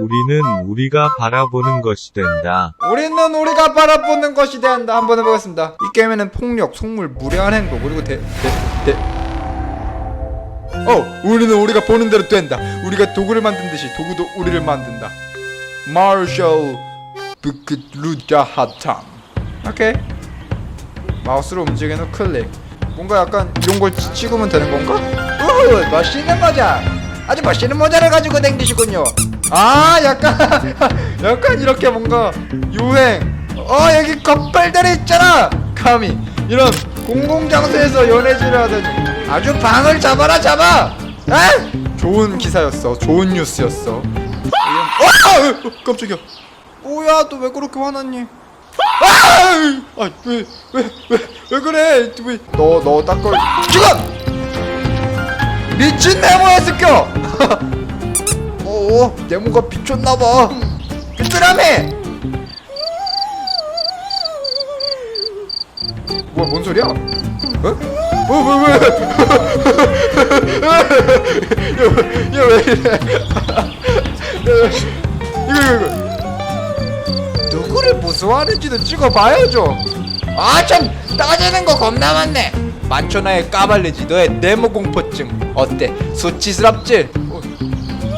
우리는 우리가 바라보는 것이 된다. 우리는 우리가 바라보는 것이 된다. 한번 해보겠습니다. 이 게임에는 폭력, 속물, 무례한 행동 그리고 대, 대, 대. 어, 우리는 우리가 보는 대로 된다. 우리가 도구를 만든 듯이 도구도 우리를 만든다. 마셜 브크루자 하탐. 오케이. 마우스로 움직이는 클릭. 뭔가 약간 이런 걸 치- 찍으면 되는 건가? 우후, 멋있는 모자. 아주 멋있는 모자를 가지고 댕기시군요. 아, 약간 약간 이렇게 뭔가 유행. 어, 여기 커플들이 있잖아. 감히 이런 공공 장소에서 연애질을 하다니. 아주 방을 잡아라 잡아. 에? 좋은 기사였어. 좋은 뉴스였어. 어, 아, 깜짝이야. 오야, 너 왜 그렇게 화났니? 아, 아, 왜, 왜, 왜, 왜 그래? 왜? 너, 너 닦걸. 지금! 미친 네모였을겨! 어, 네모가 비쳤나봐. 비트라며! 뭐야, 뭔 소리야? 어? 어, 왜, 왜? 야, 야, 왜 이래? 이거, 이거, 이거. 누구를 무서워하는지도 찍어봐야죠. 아 참 따지는 거 겁나 많네. 만천하에 까발리지 너의 네모 공포증 어때? 수치스럽지? 어,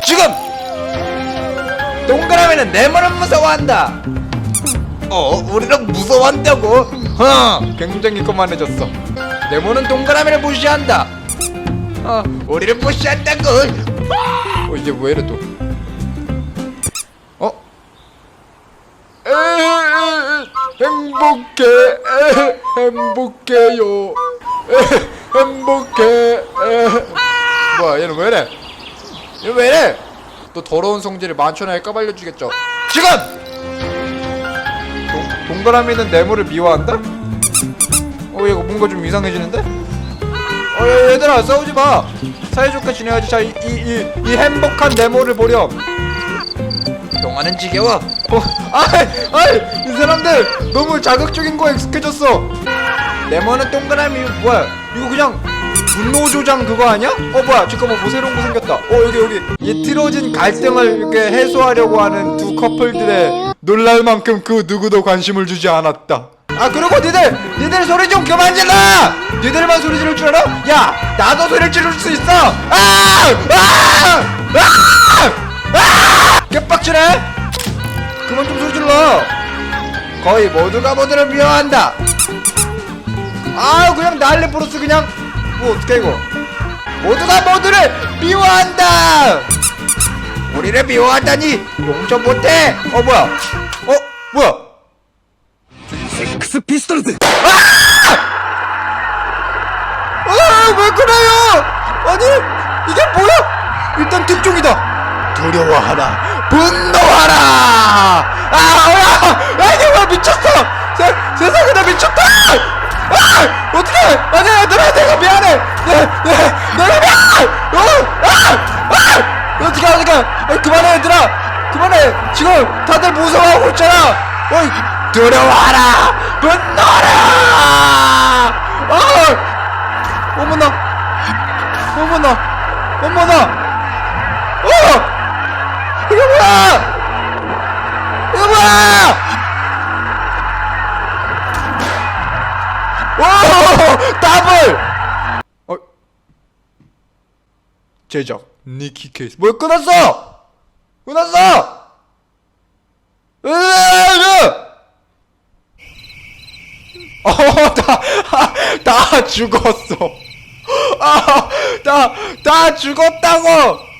지금 동그라미는 네모를 무서워한다. 어 우리랑 무서워한다고? 어 굉장히 그만해졌어. 네모는 동그라미를 무시한다. 어 우리를 무시한다고. 어 이제 왜 이래 또? 어? 행복해 에 행복해요 에 행복해 에 뭐야 얘는 왜 이래 얘는 왜 이래 또 더러운 성질을 만천하에 까발려 주겠죠 지금 동, 동그라미는 네모를 미워한다? 어 이거 뭔가 좀 이상해지는데? 어 얘, 얘들아 싸우지 마 사이좋게 지내야지 자이 이, 이, 이 행복한 네모를 보렴 영화는 지겨워. 어, 아이, 아이, 이 사람들 너무 자극적인 거에 익숙해졌어. 레몬은 동그라미 뭐야? 이거 그냥 분노 조장 그거 아니야? 어 뭐야? 잠깐만 뭐 새로운 거 생겼다. 어 여기 여기 이 틀어진 갈등을 이렇게 해소하려고 하는 두 커플들의 놀랄 만큼 그 누구도 관심을 주지 않았다. 아 그리고 니들 니들 소리 좀 그만 질러! 니들만 소리 지를 줄 알아? 야 나도 소리를 지를 수 있어! 아! 아! 아! 아! 개빡치네? 그만 좀 소리 질러 거의 모두가 모두를 미워한다 아유 그냥 난리 부르스 그냥 뭐 어떡해 이거? 모두가 모두를 미워한다! 우리를 미워한다니 용서 못해! 어 뭐야? 어 뭐야? 섹스 피스톨즈! 아왜 그래요? 아니 이게 뭐야? 일단 특종이다. 두려워하라. 분노하라! 아 뭐야? 아 이게 왜 미쳤어! 세, 세상에 나 미쳤다! 아! 어떡해! 아니 얘들아 내가 어, 아, 아, 어떡해 어떡해 아, 그만해 얘들아 그만해 지금 다들 무서워하고 있잖아 어이 두려워하라 분노하라 아 어머나 어머나 어머나 어 이거 뭐야 이거 뭐야 오 더블 어 제작. 니키 케이스. 뭐야 끊었어! 끊었어! 으으으 어, 다, 다 죽었어. 아, 다, 다 죽었다고!